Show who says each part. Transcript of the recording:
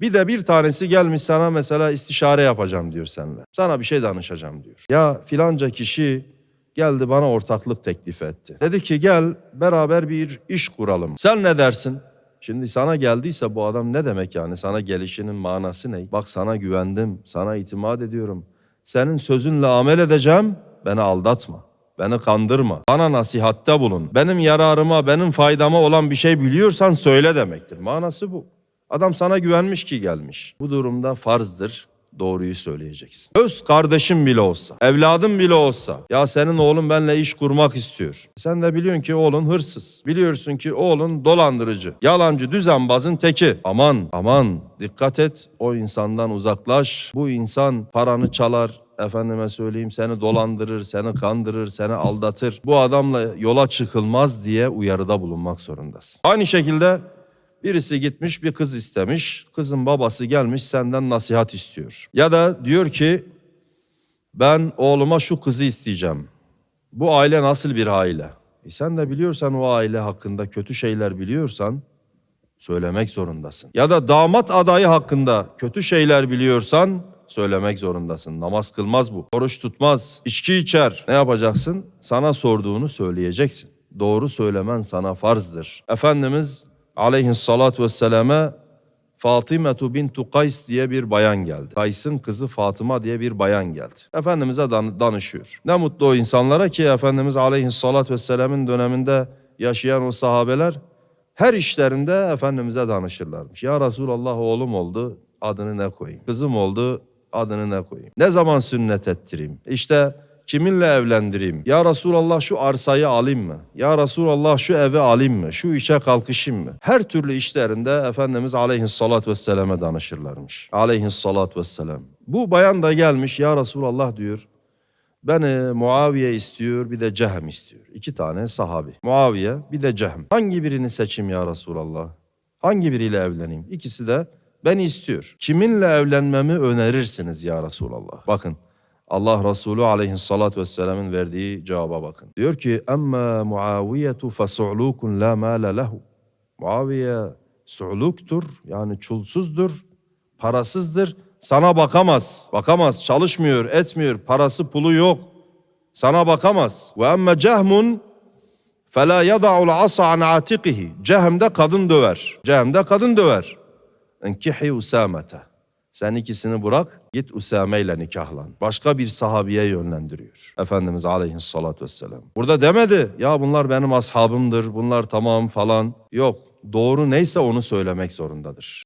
Speaker 1: Bir de bir tanesi gelmiş sana mesela istişare yapacağım diyor seninle. Sana bir şey danışacağım diyor. Ya filanca kişi geldi bana ortaklık teklif etti. Dedi ki gel beraber bir iş kuralım. Sen ne dersin? Şimdi sana geldiyse bu adam ne demek yani? Sana gelişinin manası ne? Bak sana güvendim, sana itimat ediyorum. Senin sözünle amel edeceğim, beni aldatma. Beni kandırma. Bana nasihatte bulun. Benim yararıma, benim faydama olan bir şey biliyorsan söyle demektir. Manası bu. Adam sana güvenmiş ki gelmiş. Bu durumda farzdır doğruyu söyleyeceksin. Öz kardeşim bile olsa, evladın bile olsa, ya senin oğlun benimle iş kurmak istiyor. Sen de biliyorsun ki oğlun hırsız. Biliyorsun ki oğlun dolandırıcı, yalancı, düzenbazın teki. Aman, aman dikkat et o insandan uzaklaş. Bu insan paranı çalar, efendime söyleyeyim seni dolandırır, seni kandırır, seni aldatır. Bu adamla yola çıkılmaz diye uyarıda bulunmak zorundasın. Aynı şekilde Birisi gitmiş bir kız istemiş. Kızın babası gelmiş senden nasihat istiyor. Ya da diyor ki ben oğluma şu kızı isteyeceğim. Bu aile nasıl bir aile? E sen de biliyorsan o aile hakkında kötü şeyler biliyorsan söylemek zorundasın. Ya da damat adayı hakkında kötü şeyler biliyorsan söylemek zorundasın. Namaz kılmaz bu. Oruç tutmaz. içki içer. Ne yapacaksın? Sana sorduğunu söyleyeceksin. Doğru söylemen sana farzdır. Efendimiz aleyhissalatu vesselame Fatımetu bintu Kays diye bir bayan geldi. Kays'ın kızı Fatıma diye bir bayan geldi. Efendimiz'e dan- danışıyor. Ne mutlu o insanlara ki Efendimiz aleyhissalatü vesselamın döneminde yaşayan o sahabeler her işlerinde Efendimiz'e danışırlarmış. Ya Resulallah oğlum oldu adını ne koyayım? Kızım oldu adını ne koyayım? Ne zaman sünnet ettireyim? İşte kiminle evlendireyim? Ya Resulallah şu arsayı alayım mı? Ya Resulallah şu evi alayım mı? Şu işe kalkışayım mı? Her türlü işlerinde Efendimiz aleyhissalatü vesselame danışırlarmış. Aleyhissalatü vesselam. Bu bayan da gelmiş ya Resulallah diyor. Beni Muaviye istiyor bir de Cehem istiyor. İki tane sahabi. Muaviye bir de Cehem. Hangi birini seçeyim ya Resulallah? Hangi biriyle evleneyim? İkisi de beni istiyor. Kiminle evlenmemi önerirsiniz ya Resulallah? Bakın Allah Resulü aleyhissalatü vesselamın verdiği cevaba bakın. Diyor ki emma Muaviyetu fesu'lukun la mâle lehu. Muaviye su'luktur yani çulsuzdur, parasızdır. Sana bakamaz, bakamaz, çalışmıyor, etmiyor, parası pulu yok. Sana bakamaz. Ve emme cehmun فَلَا يَضَعُ الْعَصَ عَنْ عَاتِقِهِ Cehem de kadın döver. Cehem de kadın döver. اَنْكِحِ Usamete. sen ikisini bırak, git Usame ile nikahlan. Başka bir sahabiye yönlendiriyor. Efendimiz aleyhissalatü vesselam. Burada demedi, ya bunlar benim ashabımdır, bunlar tamam falan. Yok, doğru neyse onu söylemek zorundadır.